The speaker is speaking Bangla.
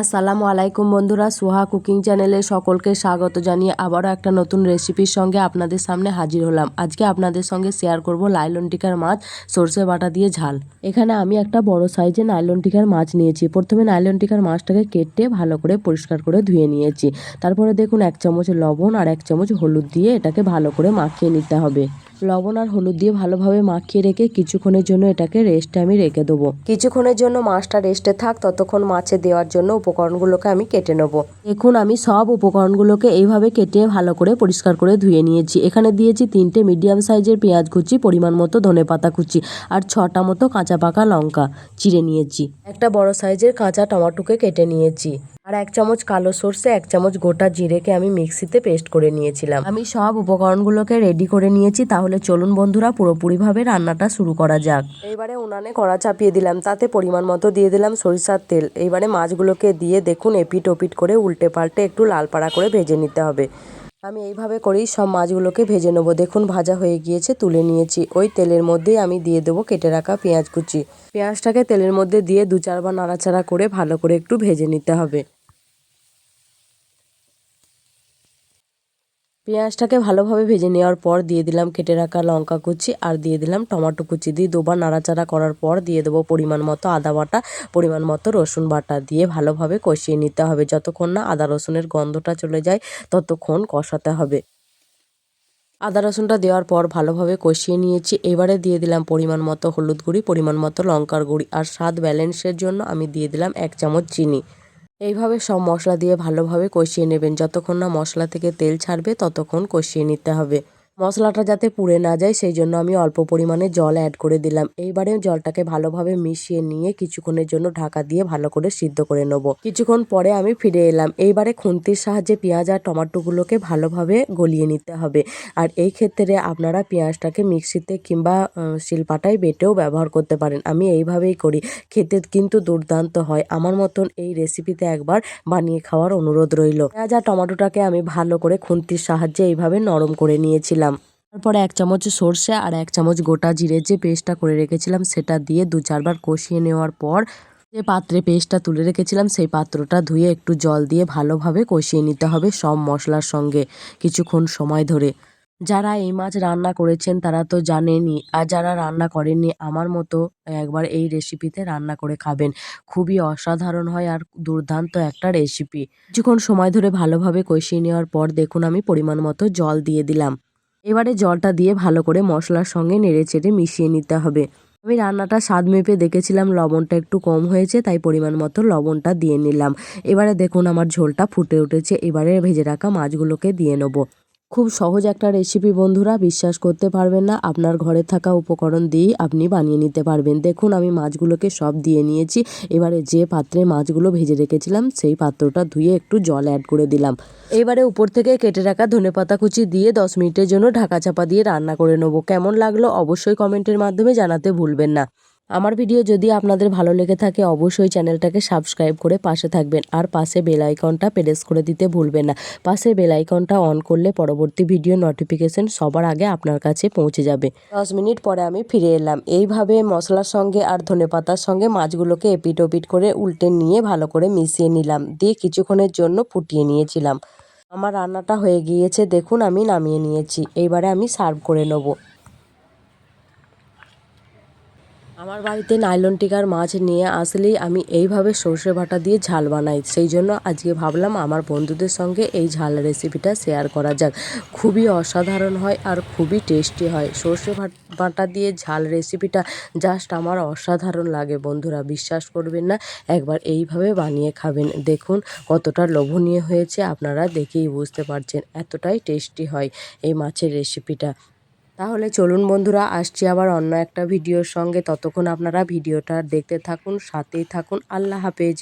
আসসালামু আলাইকুম বন্ধুরা, সোহা কুকিং চ্যানেলে সকলকে স্বাগত জানিয়ে আবারও একটা নতুন রেসিপির সঙ্গে আপনাদের সামনে হাজির হলাম। আজকে আপনাদের সঙ্গে শেয়ার করব লাইলন টিকার মাছ, সর্ষে বাটা দিয়ে ঝাল। এখানে আমি একটা বড় সাইজে নাইলন টিকার মাছ নিয়েছি। প্রথমে নাইলন টিকার মাছটাকে কেটে ভালো করে পরিষ্কার করে ধুয়ে নিয়েছি। তারপরে দেখুন, এক চামচ লবণ আর এক চামচ হলুদ দিয়ে এটাকে ভালো করে মাখিয়ে নিতে হবে। লবণ আর হলুদ দিয়ে ভালোভাবে মাখিয়ে রেখে কিছুক্ষণের জন্য এটাকে রেস্টে আমি রেখে দেবো। কিছুক্ষণের জন্য মাছটা রেস্টে থাক, ততক্ষণ মাছে দেওয়ার জন্য উপকরণগুলোকে আমি কেটে নেব। দেখুন, আমি সব উপকরণগুলোকে এইভাবে কেটে ভালো করে পরিষ্কার করে ধুয়ে নিয়েছি। এখানে দিয়েছি তিনটে মিডিয়াম সাইজের পেঁয়াজ কুচি, পরিমাণ মতো ধনে পাতা কুচি আর ছটা মতো কাঁচা পাকা লঙ্কা চিড়ে নিয়েছি। একটা বড় সাইজের কাঁচা টমাটোকে কেটে নিয়েছি। আর এক চামচ কালো সর্ষে, এক চামচ গোটা জিরেকে আমি মিক্সিতে পেস্ট করে নিয়েছিলাম। আমি সব উপকরণগুলোকে রেডি করে নিয়েছি, তাহলে চলুন বন্ধুরা পুরোপুরিভাবে রান্নাটা শুরু করা যাক। এইবারে উনানে কড়া চাপিয়ে দিলাম, তাতে পরিমাণ মতো দিয়ে দিলাম সরিষার তেল। এইবারে মাছগুলোকে দিয়ে দেখুন এপিট ওপিট করে উল্টে পাল্টে একটু লাল পাড়া করে ভেজে নিতে হবে। আমি এইভাবে করেই সব মাছগুলোকে ভেজে নেব। দেখুন ভাজা হয়ে গিয়েছে, তুলে নিয়েছি। ওই তেলের মধ্যেই আমি দিয়ে দেবো কেটে রাখা পেঁয়াজ কুচি। পেঁয়াজটাকে তেলের মধ্যে দিয়ে দু চারবার নাড়াচাড়া করে ভালো করে একটু ভেজে নিতে হবে। পেঁয়াজটাকে ভালোভাবে ভেজে নেওয়ার পর দিয়ে দিলাম কেটে রাখা লঙ্কা কুচি আর দিয়ে দিলাম টমেটো কুচি দিয়ে দুবার নাড়াচাড়া করার পর দিয়ে দেবো পরিমাণ মতো আদা বাটা, পরিমাণ মতো রসুন বাটা দিয়ে ভালোভাবে কষিয়ে নিতে হবে। যতক্ষণ না আদা রসুনের গন্ধটা চলে যায়, ততক্ষণ কষাতে হবে। আদা রসুনটা দেওয়ার পর ভালোভাবে কষিয়ে নিয়েছি। এবারে দিয়ে দিলাম পরিমাণ মতো হলুদ গুঁড়ি, পরিমাণ মতো লঙ্কার গুঁড়ি আর স্বাদ ব্যালেন্সের জন্য আমি দিয়ে দিলাম এক চামচ চিনি। এইভাবে সব মশলা দিয়ে ভালোভাবে কষিয়ে নেবেন। যতক্ষণ না মশলা থেকে তেল ছাড়বে, ততক্ষণ কষিয়ে নিতে হবে। মশলাটা যাতে পুড়ে না যায়, সেই জন্য আমি অল্প পরিমাণে জল অ্যাড করে দিলাম। এইবারে জলটাকে ভালোভাবে মিশিয়ে নিয়ে কিছুক্ষণের জন্য ঢাকা দিয়ে ভালো করে সিদ্ধ করে নেব। কিছুক্ষণ পরে আমি ফিরে এলাম। এইবারে খুন্তির সাহায্যে পেঁয়াজ আর টমাটোগুলোকে ভালোভাবে গলিয়ে নিতে হবে। আর এই ক্ষেত্রে আপনারা পেঁয়াজটাকে মিক্সিতে কিংবা শিলপাটায় বেটেও ব্যবহার করতে পারেন। আমি এইভাবেই করি। খেতে কিন্তু দুর্দান্ত হয়। আমার মতন এই রেসিপিতে একবার বানিয়ে খাওয়ার অনুরোধ রইল। পেঁয়াজ আর টমাটোটাকে আমি ভালো করে খুন্তির সাহায্যে এইভাবে নরম করে নিয়েছিলাম। তারপরে এক চামচ সর্ষে আর এক চামচ গোটা জিরে যে পেস্টটা করে রেখেছিলাম সেটা দিয়ে দু চারবার কষিয়ে নেওয়ার পর যে পাত্রে পেস্টটা তুলে রেখেছিলাম সেই পাত্রটা ধুয়ে একটু জল দিয়ে ভালোভাবে কষিয়ে নিতে হবে সব মশলার সঙ্গে কিছুক্ষণ সময় ধরে। যারা এই মাছ রান্না করেছেন তারা তো জানেনই, আর যারা রান্না করেননি আমার মতো একবার এই রেসিপিতে রান্না করে খাবেন। খুবই অসাধারণ হয় আর দুর্দান্ত একটা রেসিপি কিছুক্ষণ সময় ধরে ভালোভাবে কষিয়ে নেওয়ার পর দেখুন আমি পরিমাণ মতো জল দিয়ে দিলাম। এবারে জলটা দিয়ে ভালো করে মশলার সঙ্গে নেড়ে চেড়ে মিশিয়ে নিতে হবে। আমি রান্নাটা স্বাদ মেপে দেখেছিলাম, লবণটা একটু কম হয়েছে, তাই পরিমাণ মতো লবণটা দিয়ে নিলাম। এবারে দেখুন আমার ঝোলটা ফুটে উঠেছে, এবারে ভেজে রাখা মাছগুলোকে দিয়ে নেব। খুব সহজ একটা রেসিপি বন্ধুরা, বিশ্বাস করতে পারবেন না। আপনার ঘরে থাকা উপকরণ দিয়েই আপনি বানিয়ে নিতে পারবেন। দেখুন, আমি মাছগুলোকে সব দিয়ে নিয়েছি। এবারে যে পাত্রে মাছগুলো ভেজে রেখেছিলাম, সেই পাত্রটা ধুয়ে একটু জল অ্যাড করে দিলাম। এবারে উপর থেকে কেটে রাখা ধনেপাতা কুচি দিয়ে দশ মিনিটের জন্য ঢাকা চাপা দিয়ে রান্না করে নেব। কেমন লাগল অবশ্যই কমেন্টের মাধ্যমে জানাতে ভুলবেন না। আমার ভিডিও যদি আপনাদের ভালো লেগে থাকে, অবশ্যই চ্যানেলটাকে সাবস্ক্রাইব করে পাশে থাকবেন। আর পাশে বেল আইকনটা প্রেস করে দিতে ভুলবেন না। পাশে বেল আইকনটা অন করলে পরবর্তী ভিডিও নোটিফিকেশন সবার আগে আপনার কাছে পৌঁছে যাবে। দশ মিনিট পরে আমি ফিরে এলাম। এইভাবে মশলার সঙ্গে আর ধনে পাতার সঙ্গে মাছগুলোকে এপিট ওপিট করে উল্টে নিয়ে ভালো করে মিশিয়ে নিলাম। দিয়ে কিছুক্ষণের জন্য ফুটিয়ে নিয়েছিলাম। আমার রান্নাটা হয়ে গিয়েছে, দেখুন আমি নামিয়ে নিয়েছি। এইবারে আমি সার্ভ করে নেব। আমার বাড়িতে নাইলন টিকার মাছ নিয়ে আসলেই আমি এইভাবে সর্ষে বাটা দিয়ে ঝাল বানাই। সেই জন্য আজকে ভাবলাম আমার বন্ধুদের সঙ্গে এই ঝাল রেসিপিটা শেয়ার করা যাক। খুবই অসাধারণ হয় আর খুবই টেস্টি হয়। সর্ষে বাটা দিয়ে ঝাল রেসিপিটা জাস্ট আমার অসাধারণ লাগে বন্ধুরা, বিশ্বাস করবেন না, একবার এইভাবে বানিয়ে খাবেন। দেখুন কতটা লোভনীয় হয়েছে, আপনারা দেখেই বুঝতে পারছেন, এতটাই টেস্টি হয় এই মাছের রেসিপিটা তাহলে চলুন বন্ধুরা, আসছি আবার অন্য একটা ভিডিওর সঙ্গে। ততক্ষণ আপনারা ভিডিওটা দেখতে থাকুন, সাথেই থাকুন। আল্লাহ হাফেজ।